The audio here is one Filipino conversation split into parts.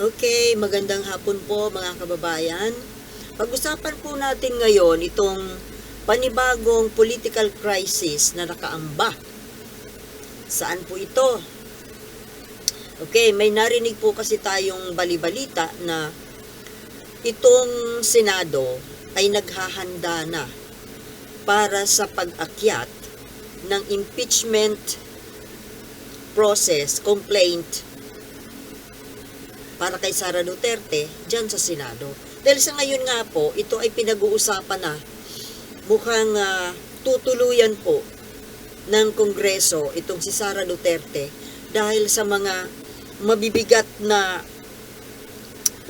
Okay, magandang hapon po mga kababayan. Pag-usapan po natin ngayon itong panibagong political crisis na nakaamba. Saan po ito? Okay, may narinig po kasi tayong balibalita na itong Senado ay naghahanda na para sa pag-akyat ng impeachment process, complaint para kay Sara Duterte dyan sa Senado. Dahil sa ngayon nga po, ito ay pinag-uusapan na mukhang ah, tutuluyan po ng Kongreso itong si Sara Duterte dahil sa mga mabibigat na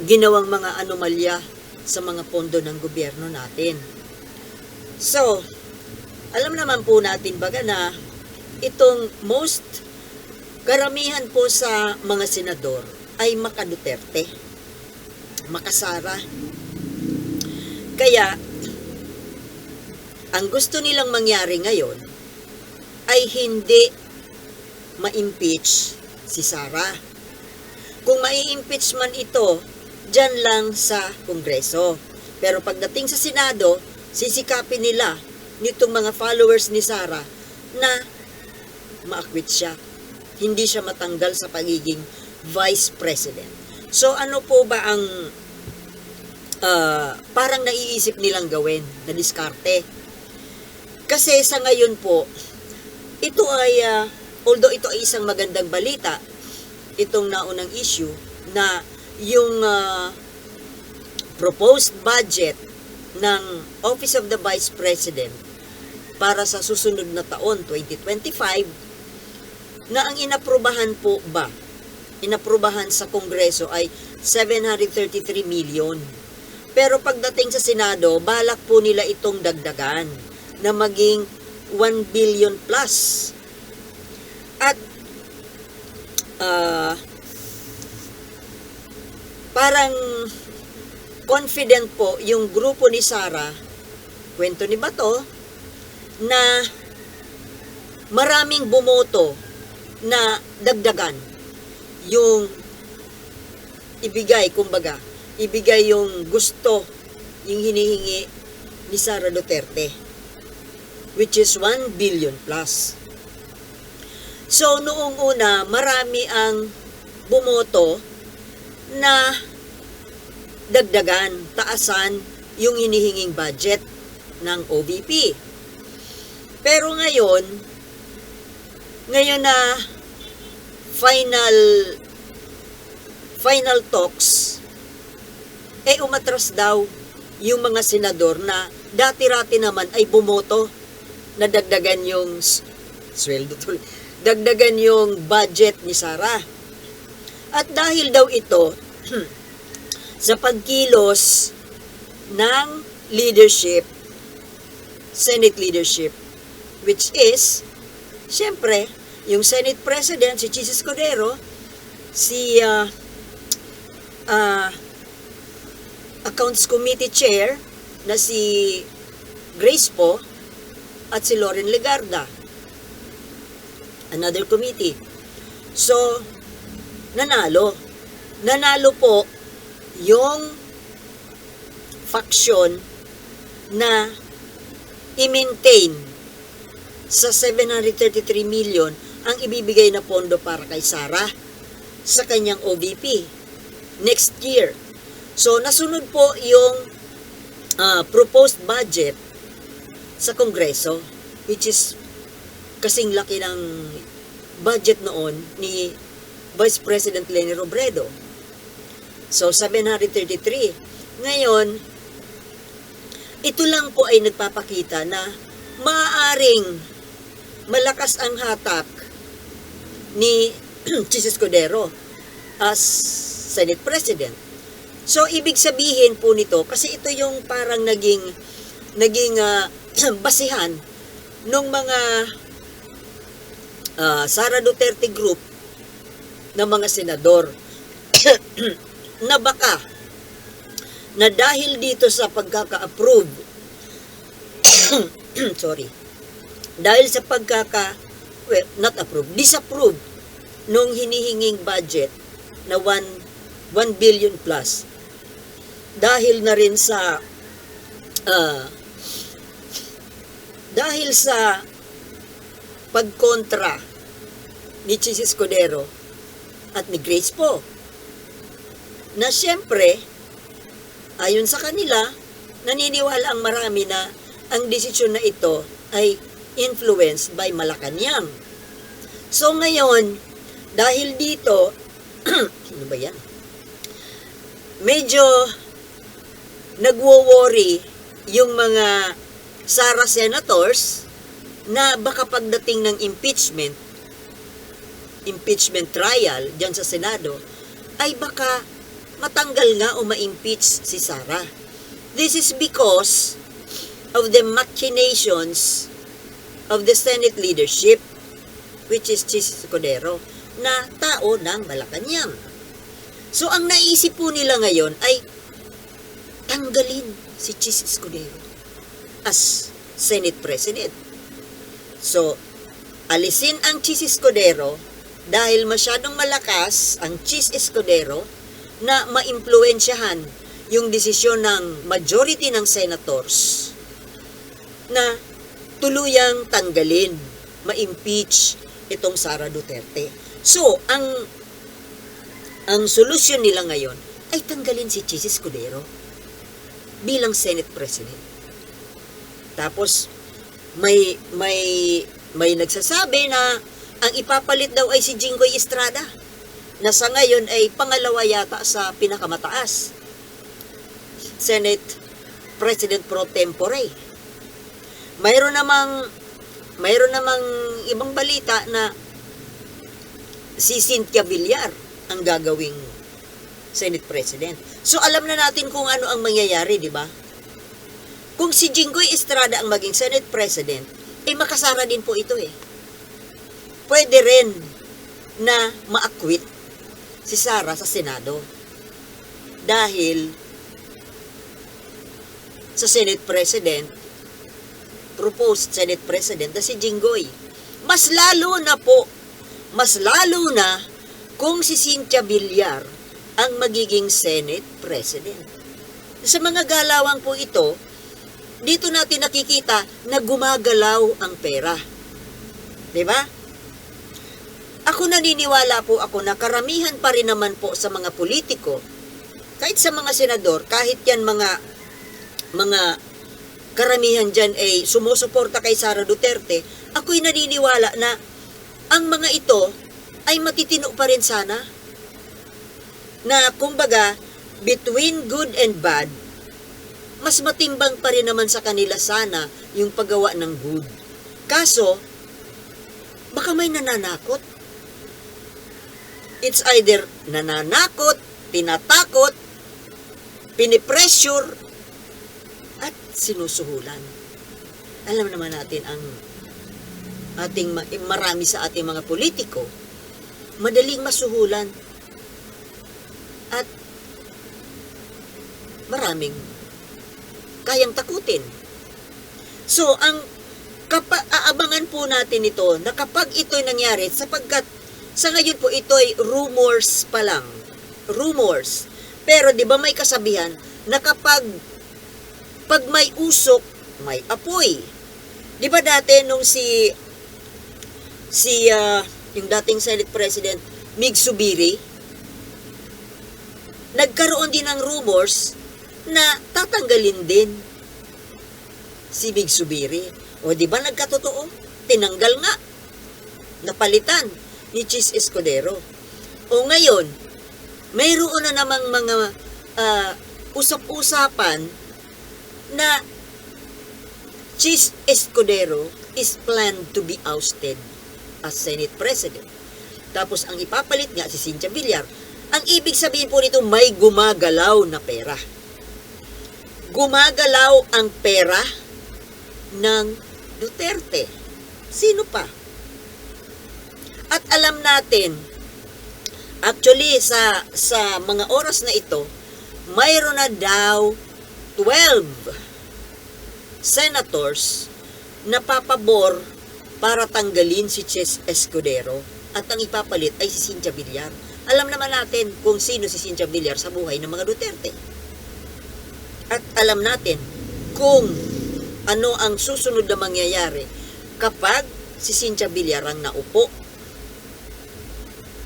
ginawang mga anomalya sa mga pondo ng gobyerno natin. So, alam naman po natin baga na itong most karamihan po sa mga senador ay makaduterte, makasara. Kaya, ang gusto nilang mangyari ngayon ay hindi ma-impeach si Sara. Kung mai-impeach man ito, dyan lang sa Kongreso. Pero pagdating sa Senado, sisikapin nila nitong mga followers ni Sara na ma-acquit siya. Hindi siya matanggal sa pagiging vice president. So ano po ba ang ah, parang naiisip nilang gawin na diskarte? Kasi sa ngayon po, ito ay, ah, although ito ay isang magandang balita, itong naunang issue na yung ah, proposed budget ng Office of the Vice President para sa susunod na taon, 2025, na ang inaprubahan po ba, inaprubahan sa Kongreso ay 733 million. Pero pagdating sa Senado, balak po nila itong dagdagan na maging 1 billion plus. At ah, parang confident po yung grupo ni Sara, kwento ni Bato, na maraming bumoto na dagdagan yung ibigay, kumbaga, ibigay yung gusto, yung hinihingi ni Sara Duterte, which is 1 billion plus. So, noong una, marami ang bumoto na dagdagan, taasan yung hinihinging budget ng OVP. Pero ngayon, ngayon na final final talks, eh umatras daw yung mga senador na dati-rati naman ay bumoto na dagdagan yung sweldo tuloy, dagdagan yung budget ni Sara. At dahil daw ito sa pagkilos ng leadership, Senate leadership, which is, syempre, yung Senate President, si Chis Escudero, si ah, ah, Accounts Committee Chair, na si Grace po, at si Lauren Legarda. Another committee. So, nanalo. Nanalo po yung faction na i-maintain sa 733 million ang ibibigay na pondo para kay Sara sa kanyang OVP next year. So, nasunod po yung ah, proposed budget sa Kongreso, which is kasing laki ng budget noon ni Vice President Leni Robredo. So, 733. Ngayon, ito lang po ay nagpapakita na maaaring malakas ang hatak ni Chis Escudero as Senate President. So, ibig sabihin po nito, kasi ito yung parang naging, naging ah, basihan ng mga ah, Sara Duterte Group ng mga senador na baka na dahil dito sa pagkaka-approve sorry dahil sa pagkaka well, not approve disapprove nung hinihinging budget na 1 1 billion plus. Dahil na rin sa ah, dahil sa pagkontra ni Chis Escudero at ni Grace po na siyempre ayon sa kanila naniniwala ang marami na ang desisyon na ito ay influenced by Malacanang. So ngayon, dahil dito, ano ba yan? Medyo nagwo-worry yung mga Sara senators na baka pagdating ng impeachment, impeachment trial dyan sa Senado, ay baka matanggal nga o ma-impeach si Sara. This is because of the machinations of the Senate leadership, which is Chis Escudero, na tao ng Malacanang. So, ang naisip po nila ngayon ay tanggalin si Chis Escudero as Senate President. So, alisin ang Chis Escudero dahil masyadong malakas ang Chis Escudero na maimpluensyahan yung desisyon ng majority ng senators na tuluyang tanggalin, ma-impeach itong Sara Duterte. So, ang ang solusyon nila ngayon ay tanggalin si Chis Escudero bilang Senate President. Tapos may may may nagsasabi na ang ipapalit daw ay si Jinggoy Estrada na sa ngayon ay pangalawa yata sa pinakamataas. Senate President pro tempore. Mayroon namang mayroon namang ibang balita na si Cynthia Villar ang gagawing Senate President. So alam na natin kung ano ang mangyayari, di ba? Kung si Jinggoy Estrada ang maging Senate President, eh makasara din po ito eh. Pwede rin na ma-acquit si Sara sa Senado. Dahil sa Senate President, proposed Senate President na si Jinggoy. Mas lalo na po, mas lalo na kung si Cynthia Villar ang magiging Senate President. Sa mga galawang po ito, dito natin nakikita na gumagalaw ang pera. 'Di ba? Ako naniniwala po ako na karamihan pa rin naman po sa mga politiko, kahit sa mga senador, kahit yan mga mga karamihan dyan ay sumusuporta kay Sara Duterte, ako'y naniniwala na ang mga ito ay matitino pa rin sana. Na kumbaga, between good and bad, mas matimbang pa rin naman sa kanila sana yung paggawa ng good. Kaso, baka may nananakot. It's either nananakot, tinatakot, pinipressure, sinusuhulan. Alam naman natin ang ating ma- marami sa ating mga politiko, madaling masuhulan at maraming kayang takutin. So, ang kapa, aabangan po natin ito na kapag ito'y nangyari, sapagkat sa ngayon po ito'y rumors pa lang. Rumors. Pero di ba may kasabihan na kapag pag may usok, may apoy. Di ba dati nung si si ah, yung dating Senate President Mig Subiri nagkaroon din ng rumors na tatanggalin din si Big Subiri. O di ba nagkatotoo? Tinanggal nga. Napalitan ni Chis Escudero. O ngayon, mayroon na namang mga ah, usap-usapan na Chis Escudero is planned to be ousted as Senate President. Tapos ang ipapalit nga si Cynthia Villar. Ang ibig sabihin po nito may gumagalaw na pera. Gumagalaw ang pera ng Duterte. Sino pa? At alam natin, actually sa sa mga oras na ito, mayroon na daw 12 senators na papabor para tanggalin si Ches Escudero at ang ipapalit ay si Cynthia Villar. Alam naman natin kung sino si Cynthia Villar sa buhay ng mga Duterte. At alam natin kung ano ang susunod na mangyayari kapag si Cynthia Villar ang naupo.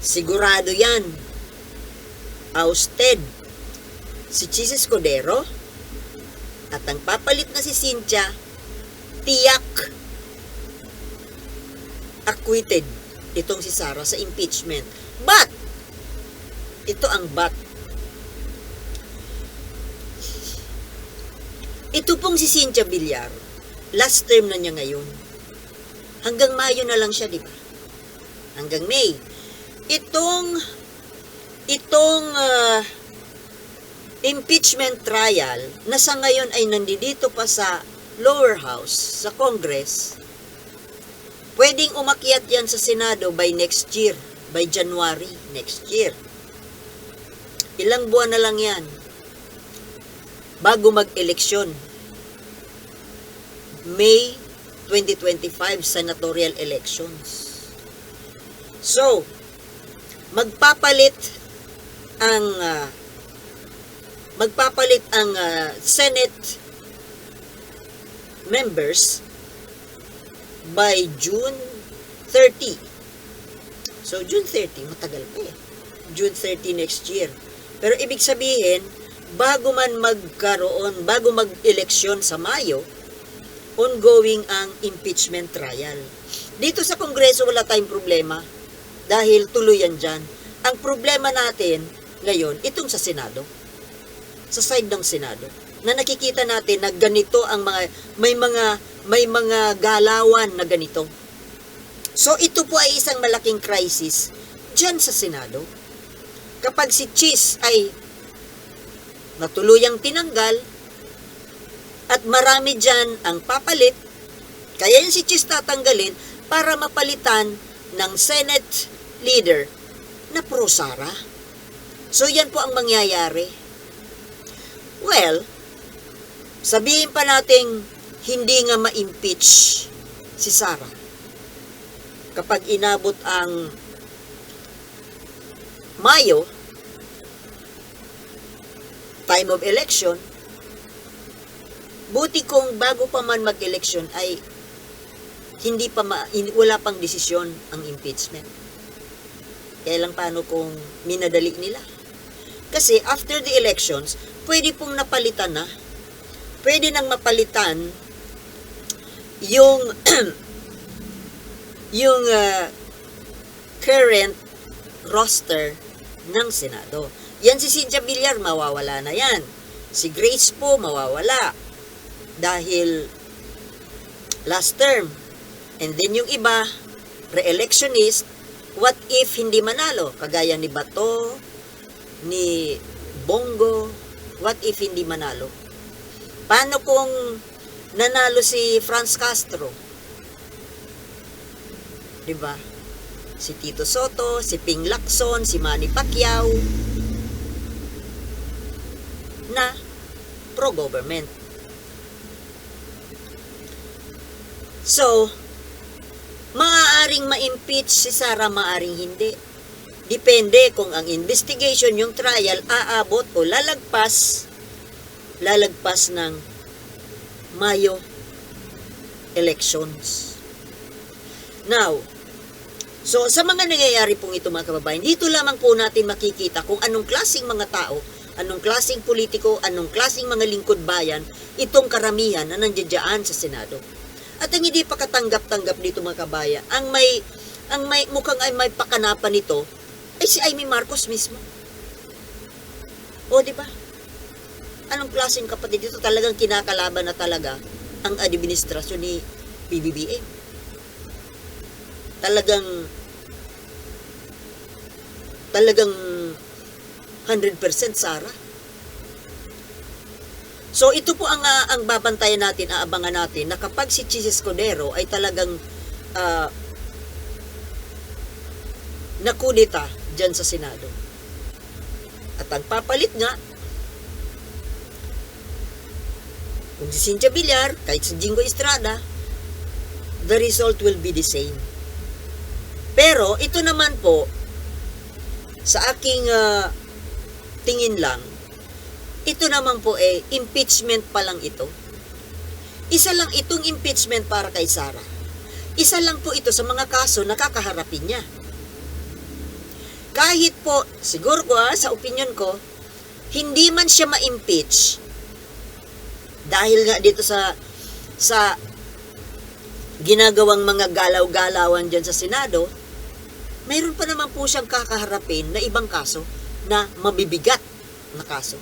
Sigurado yan. Ousted si Chis Escudero at ang papalit na si Cynthia tiyak acquitted itong si Sara sa impeachment. But, ito ang but. Ito pong si Cynthia Villar, last term na niya ngayon. Hanggang Mayo na lang siya, di ba? Hanggang May. Itong, itong ah, impeachment trial na sa ngayon ay nandito pa sa lower house, sa Congress, pwedeng umakyat yan sa Senado by next year, by January next year. Ilang buwan na lang yan bago mag-eleksyon. May 2025 senatorial elections. So, magpapalit ang ah, magpapalit ang ah, Senate members by June 30. So, June 30, matagal pa eh. June 30 next year. Pero ibig sabihin, bago man magkaroon, bago mag-eleksyon sa Mayo, ongoing ang impeachment trial. Dito sa Kongreso wala tayong problema dahil tuloy yan dyan. Ang problema natin ngayon, itong sa Senado. Sa side ng Senado. Na nakikita natin na ganito ang mga, may mga, may mga galawan na ganito. So ito po ay isang malaking crisis dyan sa Senado. Kapag si Cheese ay natuluyang tinanggal, at marami dyan ang papalit, kaya yung si Cheese tatanggalin para mapalitan ng Senate leader na pro Sara. So yan po ang mangyayari. Well, sabihin pa nating hindi nga ma-impeach si Sara. Kapag inabot ang Mayo, time of election, buti kung bago pa man mag-election ay hindi pa ma, wala pang desisyon ang impeachment. Kaya lang paano kung minadali nila? Kasi after the elections, pwede pong napalitan na. Pwede nang mapalitan yung yung ah, current roster ng Senado. Yan si Cynthia Villar, mawawala na yan. Si Grace po, mawawala. Dahil last term. And then yung iba, re-electionist, what if hindi manalo? Kagaya ni Bato, ni Bongo, what if hindi manalo? Paano kung nanalo si Franz Castro? 'Di ba? Si Tito Soto, si Ping Lacson, si Manny Pacquiao na pro-government. So, maaaring ma-impeach si Sara, maaaring hindi. Depende kung ang investigation, yung trial, aabot o lalagpas, lalagpas ng Mayo elections. Now, so sa mga nangyayari pong ito mga kababayan, dito lamang po natin makikita kung anong klasing mga tao, anong klasing politiko, anong klasing mga lingkod bayan, itong karamihan na nandiyan sa Senado. At ang hindi pa katanggap-tanggap dito mga kabayan, ang may ang may mukhang ay may pakanapan nito ay si Amy Marcos mismo. O di ba? Anong klaseng kapatid dito talagang kinakalaban na talaga ang administrasyon ni PBBM. Talagang talagang 100% Sara. So ito po ang ah, ang babantayan natin, aabangan natin na kapag si Chis Escudero ay talagang ah, nakudita dyan sa Senado. At ang papalit nga, kung si Cynthia Villar, kahit si Jingo Estrada, the result will be the same. Pero ito naman po, sa aking ah, tingin lang, ito naman po eh, impeachment pa lang ito. Isa lang itong impeachment para kay Sara. Isa lang po ito sa mga kaso na kakaharapin niya. Kahit po, siguro ko ah, sa opinion ko, hindi man siya ma-impeach dahil nga dito sa sa ginagawang mga galaw-galawan dyan sa Senado, mayroon pa naman po siyang kakaharapin na ibang kaso na mabibigat na kaso.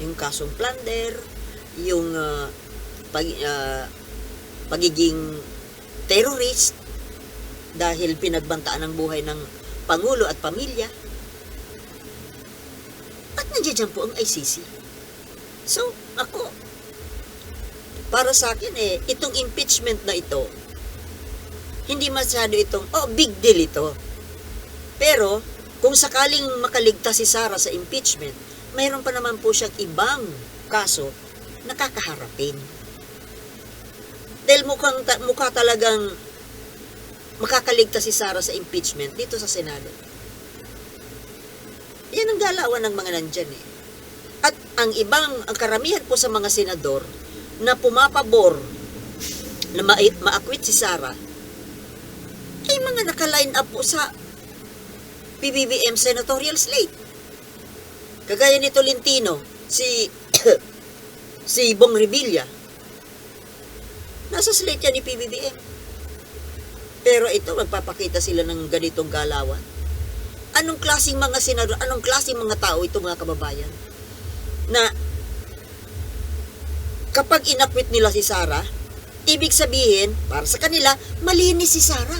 Yung kasong plunder, yung ah, pag, ah, pagiging terrorist dahil pinagbantaan ang buhay ng Pangulo at pamilya. At nandiyan po ang ICC. So, ako, para sa akin eh, itong impeachment na ito, hindi masyado itong, oh, big deal ito. Pero, kung sakaling makaligtas si Sara sa impeachment, mayroon pa naman po siyang ibang kaso na kakaharapin. Dahil mukhang, mukha talagang makakaligtas si Sara sa impeachment dito sa Senado. Yan ang galawan ng mga nandyan eh. At ang ibang, ang karamihan po sa mga senador na pumapabor na ma- ma-acquit si Sara ay mga naka-line up po sa PBBM senatorial slate. Kagaya ni Tolentino, si si Bong Revilla. Nasa slate yan ni PBBM. Pero ito, magpapakita sila ng ganitong galawan. Anong klaseng mga senador, anong klaseng mga tao ito mga kababayan? Na kapag inakwit nila si Sara, ibig sabihin, para sa kanila, malinis si Sara.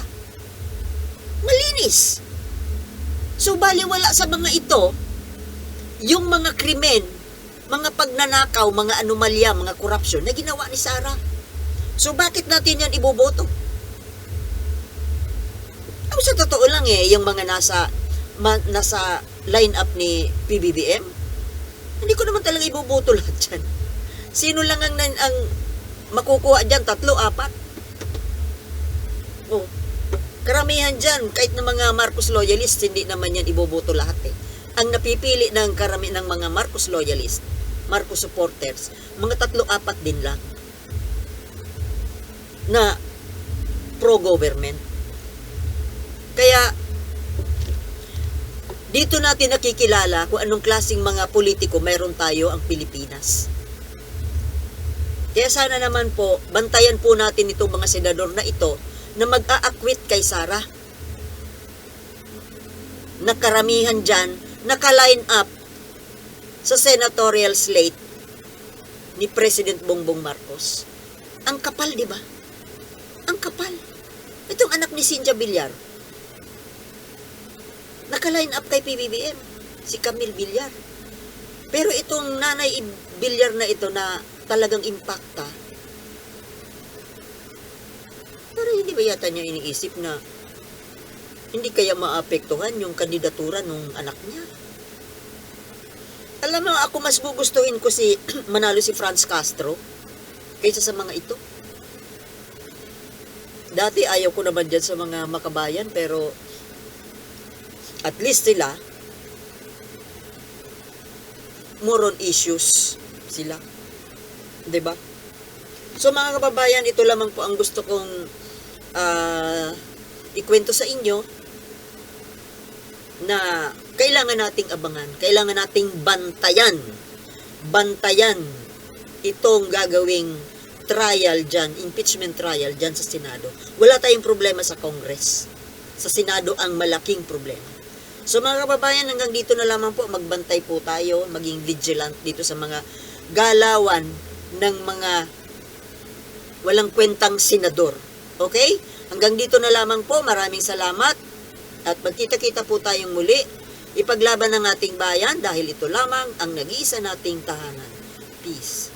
Malinis. So, baliwala sa mga ito, yung mga krimen, mga pagnanakaw, mga anomalya, mga korupsyon na ginawa ni Sara. So, bakit natin yan iboboto? Ang sa totoo lang eh, yung mga nasa ma, nasa line-up ni PBBM, hindi ko naman talaga iboboto lahat dyan. Sino lang ang, ang makukuha dyan? Tatlo, apat? Oh. Karamihan dyan, kahit na mga Marcos loyalist, hindi naman yan iboboto lahat eh. Ang napipili ng karami ng mga Marcos loyalist, Marcos supporters, mga tatlo, apat din lang na pro-government. Kaya, dito natin nakikilala kung anong klasing mga politiko mayroon tayo ang Pilipinas. Kaya sana naman po, bantayan po natin itong mga senador na ito na mag-a-acquit kay Sara. Nakaramihan dyan, naka-line up sa senatorial slate ni President Bongbong Marcos. Ang kapal, di ba? Ang kapal. Itong anak ni Cynthia Villar, naka-line up kay PBBM, si Camille Villar. Pero itong nanay Villar na ito na talagang impacta, para hindi ba yata niya iniisip na hindi kaya maapektuhan yung kandidatura nung anak niya? Alam mo, ako mas gugustuhin ko si manalo si Franz Castro kaysa sa mga ito. Dati ayaw ko naman dyan sa mga makabayan pero at least sila more issues sila. ba? So mga kababayan, ito lamang po ang gusto kong ah, ikwento sa inyo na kailangan nating abangan, kailangan nating bantayan, bantayan itong gagawing trial dyan, impeachment trial dyan sa Senado. Wala tayong problema sa Congress. Sa Senado ang malaking problema. So mga kababayan, hanggang dito na lamang po, magbantay po tayo, maging vigilant dito sa mga galawan ng mga walang kwentang senador. Okay? Hanggang dito na lamang po, maraming salamat at magkita-kita po tayong muli. Ipaglaban ng ating bayan dahil ito lamang ang nag-iisa nating tahanan. Peace.